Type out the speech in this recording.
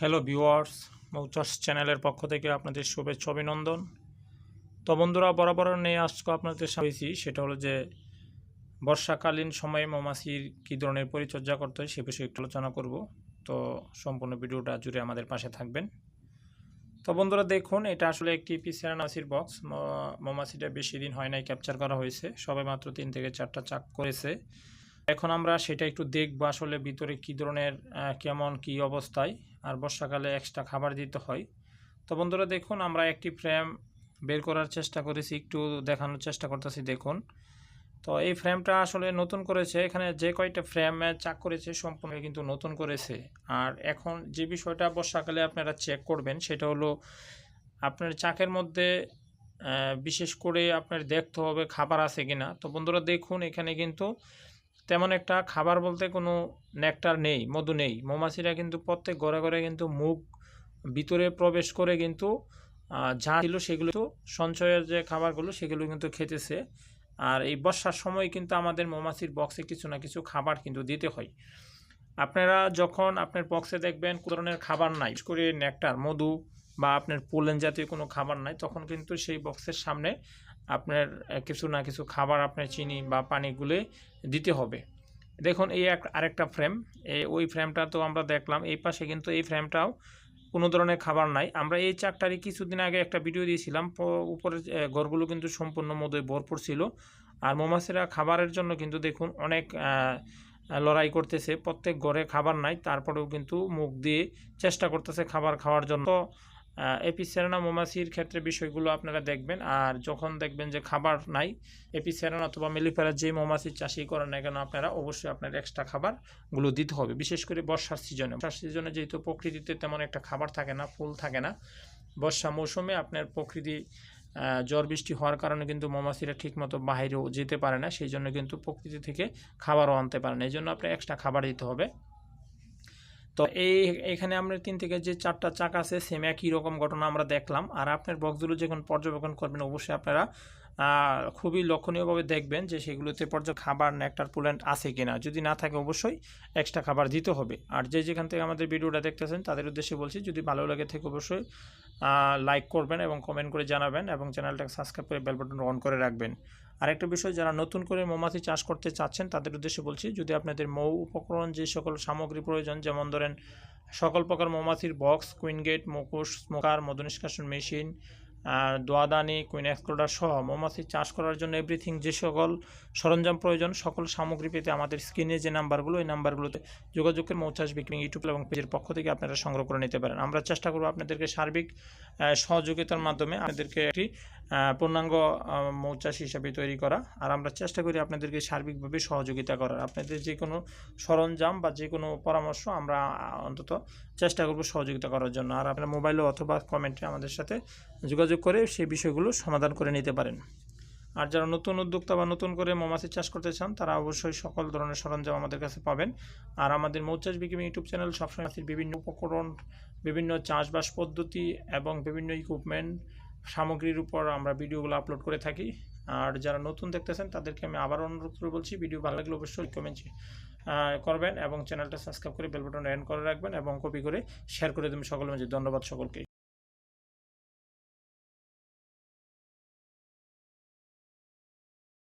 Hello viewers মৌচাস চ্যানেলের পক্ষ থেকে আপনাদের শুভেচ্ছা, অভিনন্দন। তো বন্ধুরা, বরাবর নিয়ে আজকে আপনাদের সাথে সেটা হলো যে বর্ষাকালীন সময়ে মৌমাছির কী ধরনের পরিচর্যা করতে হয় সে বিষয়ে একটু আলোচনা করব। তো সম্পূর্ণ ভিডিওটা জুড়ে আমাদের পাশে থাকবেন। তো বন্ধুরা, দেখুন, এটা আসলে একটি পিসেরানাসির বক্স মৌমাছিটা বেশি দিন হয় নাই ক্যাপচার করা হয়েছে। সবে মাত্র তিন থেকে চারটা চাক করেছে। এখন আমরা সেটা একটু দেখব আসলে ভিতরে কী ধরনের কেমন কি অবস্থায়, আর বর্ষাকালে এক্সট্রা খাবার দিতে হয়। তো বন্ধুরা দেখুন, আমরা একটি ফ্রেম বের করার চেষ্টা করেছি, একটু দেখানোর চেষ্টা করতেছি, দেখুন। তো এই ফ্রেমটা আসলে নতুন করেছে, এখানে যে কয়টা ফ্রেমে চাক করেছে সম্পূর্ণ কিন্তু নতুন করেছে। আর এখন যে বিষয়টা বর্ষাকালে আপনারা চেক করবেন, সেটা হলো আপনার চাকের মধ্যে বিশেষ করে আপনার দেখতে হবে খাবার আছে কিনা। তো বন্ধুরা দেখুন, এখানে কিন্তু তেমন একটা খাবার বলতে কোনো নেকটার নেই, মধু নেই। মৌমাছিরা কিন্তু প্রত্যেক ঘরে ঘরে কিন্তু মুখ ভিতরে প্রবেশ করে কিন্তু যা ছিল সেগুলো তো সঞ্চয়ের যে খাবারগুলো সেগুলো কিন্তু খেতেছে। আর এই বর্ষার সময় কিন্তু আমাদের মৌমাছির বক্সে কিছু না কিছু খাবার কিন্তু দিতে হয়। আপনারা যখন আপনার বক্সে দেখবেন কোনো ধরনের খাবার নাই করে নেকটার মধু বা আপনার পোলেন জাতীয় কোনো খাবার নাই, তখন কিন্তু সেই বক্সের সামনে আপনার কিছু না কিছু খাবার আপনার চিনি বা পানি গুলে দিতে হবে। দেখুন, এই এক, আরেকটা ফ্রেম এই, ওই ফ্রেমটা তো আমরা দেখলাম, এই পাশে কিন্তু এই ফ্রেমটাও কোনো ধরনের খাবার নাই। আমরা এই চাকটারই কিছুদিন আগে একটা ভিডিও দিয়েছিলাম উপরের ঘরগুলো কিন্তু সম্পূর্ণ মধ্যে ভরপুর ছিল। আর মৌমাছিরা খাবারের জন্য কিন্তু দেখুন অনেক লড়াই করতেছে, প্রত্যেক ঘরে খাবার নাই, তারপরেও কিন্তু মুখ দিয়ে চেষ্টা করতেছে খাবার খাওয়ার জন্য। এপিসেরানা মৌমাছির ক্ষেত্রে বিষয়গুলো আপনারা দেখবেন। আর যখন দেখবেন যে খাবার নাই, এপিসেরানা অথবা মেলিফেরা যে মৌমাছির চাষি করেন না কেন, আপনারা অবশ্যই আপনার এক্সট্রা খাবারগুলো দিতে হবে। বিশেষ করে বর্ষার সিজনে বর্ষার সিজনে যেহেতু প্রকৃতিতে তেমন একটা খাবার থাকে না, ফুল থাকে না, বর্ষা মৌসুমে আপনার প্রকৃতি ঝড় বৃষ্টি হওয়ার কারণে কিন্তু মৌমাছিরা ঠিকমতো বাইরেও যেতে পারে না, সেই জন্য কিন্তু প্রকৃতি থেকে খাবারও আনতে পারে না। এই জন্য আপনার এক্সট্রা খাবার দিতে হবে। তো এই এখানে আমরা তিন থেকে যে চারটা চাক আছে সেম একই রকম ঘটনা আমরা দেখলাম। আর আপনার বক্সগুলো যখন পর্যবেক্ষণ করবেন, অবশ্যই আপনারা খুবই লক্ষণীয়ভাবে দেখবেন যে সেগুলোতে পর্যাপ্ত খাবার নেকটার পুল্যান্ট আছে কিনা। যদি না থাকে, অবশ্যই এক্সট্রা খাবার দিতে হবে। আর যে যেখান থেকে আমাদের ভিডিওটা দেখতেছেন, তাদের উদ্দেশ্যে বলছি, যদি ভালো লাগে থেকে, অবশ্যই লাইক করবেন এবং কমেন্ট করে জানাবেন এবং চ্যানেলটাকে সাবস্ক্রাইব করে বেল বাটন অন করে রাখবেন। আরেকটা বিষয়, যারা নতুন করে মৌমাছি চাষ করতে চাচ্ছেন, তাদের উদ্দেশ্যে বলছি, যদি আপনাদের মৌ উপকরণ যে সকল সামগ্রী প্রয়োজন, যেমন ধরেন সকল প্রকার মৌমাছির বক্স কুইন গেট মুখোশ স্মোকার মধু নিষ্কাশন মেশিন দোয়াদানি কুইন এক্সক্লোডার সহ মৌমাছি চাষ করার জন্য এভরিথিং যে সকল সরঞ্জাম প্রয়োজন, সকল সামগ্রী পেতে আমাদের স্ক্রিনে যে নাম্বারগুলো এই নাম্বারগুলোতে যোগাযোগের মৌচাষ বিক্রি ইউটিউব এবং পেজের পক্ষ থেকে আপনারা সংগ্রহ করে নিতে পারেন। আমরা চেষ্টা করব আপনাদেরকে সার্বিক সহযোগিতার মাধ্যমে আমাদেরকে একটি পূর্ণাঙ্গ মৌচাষ হিসাবে তৈরি করা। আর আমরা চেষ্টা করি আপনাদেরকে সার্বিকভাবে সহযোগিতা করার। আপনাদের যে কোনো সরঞ্জাম বা যে কোনো পরামর্শ আমরা অন্তত চেষ্টা করব সহযোগিতা করার জন্য। আর আপনার মোবাইলে অথবা কমেন্টে আমাদের সাথে যোগাযোগ করে সেই বিষয়গুলো সমাধান করে নিতে পারেন। আর যারা নতুন উদ্যোক্তা বা নতুন করে মৌমাছি চাষ করতে চান, তারা অবশ্যই সকল ধরনের সরঞ্জাম আমাদের কাছে পাবেন। আর আমাদের মৌচাষ বিক্রি ইউটিউব চ্যানেল সবসময় মাছের বিভিন্ন উপকরণ, বিভিন্ন চাষবাস পদ্ধতি এবং বিভিন্ন ইকুইপমেন্ট সামগ্রীর উপর আমরা ভিডিওগুলো আপলোড করে থাকি। আর যারা নতুন দেখতেছেন, তাদেরকে আমি আবার অনুরোধ করে বলছি, ভিডিও ভালো লাগলে অবশ্যই কমেন্ট করবেন এবং চ্যানেলটা সাবস্ক্রাইব করে বেল বাটন অন করে রাখবেন এবং কপি করে শেয়ার করে দেবেন সকলের মাঝে। ধন্যবাদ সকলকে।